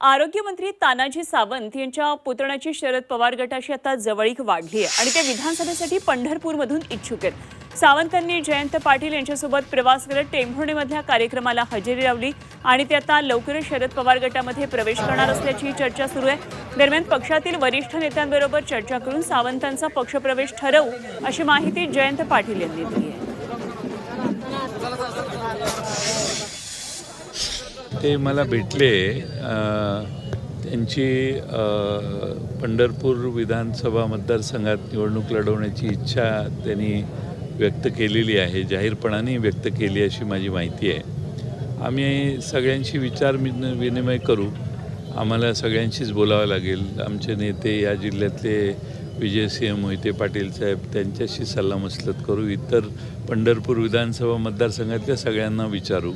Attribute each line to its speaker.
Speaker 1: आरोग्यमंत्री तानाजी सावंत यांच्या पुतण्याची शरद पवार गटाशी आता जवळीक वाढली आहे आणि ते विधानसभेसाठी पंढरपूरमधून इच्छुक आहेत. सावंतांनी जयंत पाटील यांच्यासोबत प्रवास करत टेंभुर्णीमधल्या कार्यक्रमाला हजेरी लावली आणि ते आता लवकरच शरद पवार गटामध्ये प्रवेश करणार असल्याची चर्चा सुरू आहे. दरम्यान पक्षातील वरिष्ठ नेत्यांबरोबर चर्चा करून सावंतांचा पक्षप्रवेश ठरवू अशी माहिती जयंत पाटील यांनी दिली आहे.
Speaker 2: ते मला भेटले त्यांची पंढरपूर विधानसभा मतदारसंघात निवडणूक लढवण्याची इच्छा त्यांनी व्यक्त केलेली आहे जाहीरपणाने व्यक्त केली अशी माझी माहिती आहे. आम्ही सगळ्यांशी विचार विन- विनिमय करू. आम्हाला सगळ्यांशीच बोलावं लागेल. आमचे नेते या जिल्ह्यातले विजय सिंह मोहिते पाटील साहेब त्यांच्याशी सल्लामसलत करू. इतर पंढरपूर विधानसभा मतदारसंघातल्या सगळ्यांना विचारू.